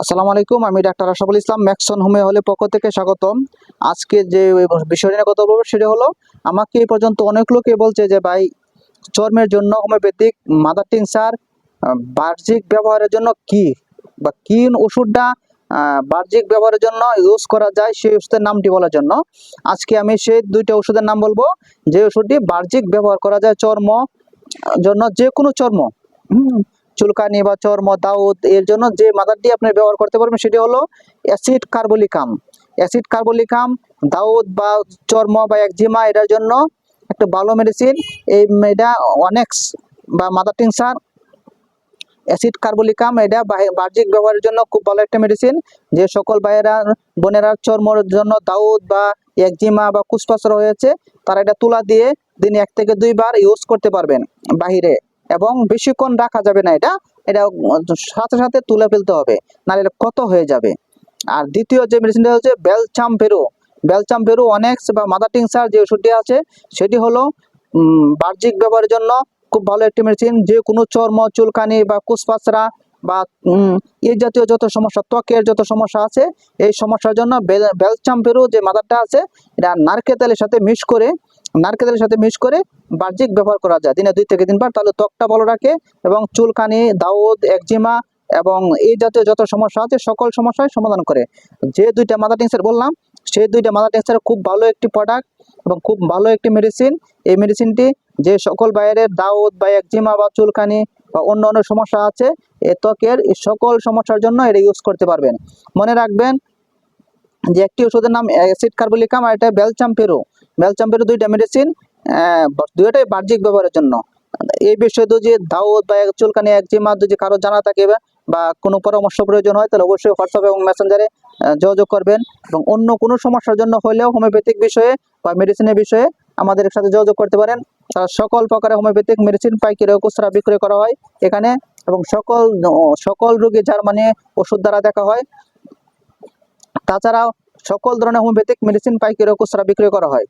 আসসালামু আলাইকুম, আমি ডাক্তার আশাফুল ইসলাম, ম্যাক্সন হোমে হলে পক্ষ থেকে স্বাগতম। আজকে যে বিষয় নিয়ে কথা বলব সেটা হলো, আমাকে এই পর্যন্ত অনেক লোকে বলছে যে, ভাই, চর্মের জন্য হোমিওপ্যাথিক, মাদার টিনসার বাহ্যিক ব্যবহারের জন্য কি, বা কি ওষুধটা বাহ্যিক ব্যবহারের জন্য ইউজ করা যায়, সেই ওষুধের নামটি বলার জন্য? আজকে আমি সেই দুইটা ওষুধের নাম বলব। যে ওষুধটি বাহ্যিক ব্যবহার করা যায় চর্ম জন্য যে কোনো চর্ম চুলকানি বা চর্ম দাউদ এর জন্য যে মাদারটি আপনি ব্যবহার করতে পারবেন সেটি হলো অ্যাসিড কার্বলিকাম। অ্যাসিড কার্বলিকাম, দাউদ বা চর্ম বা একজিমা, এটার জন্য একটা ভালো মেডিসিন এই এটা অনেক্স বা মাদার টিংসার অ্যাসিড কার্বলিকাম, এটা বাহ্যিক ব্যবহারের জন্য খুব ভালো একটা মেডিসিন যে সকল ভাইয়েরা, বোনেরা চর্মর জন্য দাউদ বা একজিমা বা কুসপাসর হয়েছে তারা এটা তুলা দিয়ে দিনে এক থেকে দুইবার ইউজ করতে পারবেন বাহিরে। এবং বেশিক্ষণ রাখা যাবে না এটা। এটা সাথে সাথে তুলে ফেলতে হবে, নাহলে কত হয়ে যাবে। আর দ্বিতীয় যে মেডিসিনটা হচ্ছে বেলচাম পেরো বেলচাম পেরো অনেক্স বা মাদার টিংসার যে ওষুধটি আছে, সেটি হলো বাহ্যিক ব্যবহারের জন্য খুব ভালো একটি মেডিসিন যে কোনো চর্ম, চুলকানি বা কুসপাসরা বা এই জাতীয় যত সমস্যা, ত্বকের যত সমস্যা আছে, এই সমস্যার জন্য বেল- বেলচাম পেরো যে মাদারটা আছে, এটা নারকেল তেলের সাথে মিক্স করে নারকেল তেলের সাথে মিক্স করে বাহ্যিক ব্যবহার করা যায়। দিনে দুই থেকে তিনবার তাহলে ত্বকটা ভালো রাখে এবং চুলকানি, দাউদ, একজিমা এবং এই জাতীয় যত সমস্যা আছে, সকল সমস্যার সমাধান করে। যে দুইটা মাদার টিংসার বললাম, সেই দুইটা মাদার টিংসার খুব ভালো একটি প্রোডাক্ট এবং খুব ভালো একটি মেডিসিন এই মেডিসিনটি যে সকল বাইরের দাউদ বা একজিমা বা চুলকানি বা অন্য অন্য সমস্যা আছে, এ ত্বকের সকল সমস্যার জন্য এটা ইউজ করতে পারবেন। মনে রাখবেন যে একটি ওষুধের নাম অ্যাসিড কার্বলিকাম আর এটা বেলচাম্পেরো বেলচাম্পেরো দুইটা মেডিসিন দুইটাই বাহ্যিক ব্যবহারের জন্য। এই বিষয়ে তো যে দাউদ বা চুলকানি একজিমা যদি কারও জানা থাকে বা কোনো পরামর্শ প্রয়োজন হয়, তাহলে অবশ্যই হোয়াটসঅ্যাপ এবং মেসেঞ্জারে যোগাযোগ করবেন এবং অন্য কোনো সমস্যার জন্য হলেও হোমিওপ্যাথিক বিষয়ে বা মেডিসিনের বিষয়ে আমাদের সাথে যোগাযোগ করতে পারেন। তারা সকল প্রকারের হোমিওপ্যাথিক মেডিসিন পাইকারি ও বিক্রয় করা হয় এখানে এবং সকল সকল রোগী যার মানে ওষুধ দ্বারা দেখা হয়। তাছাড়াও সকল ধরনের হোমিওপ্যাথিক মেডিসিন পাইকারি ও বিক্রয় করা হয়।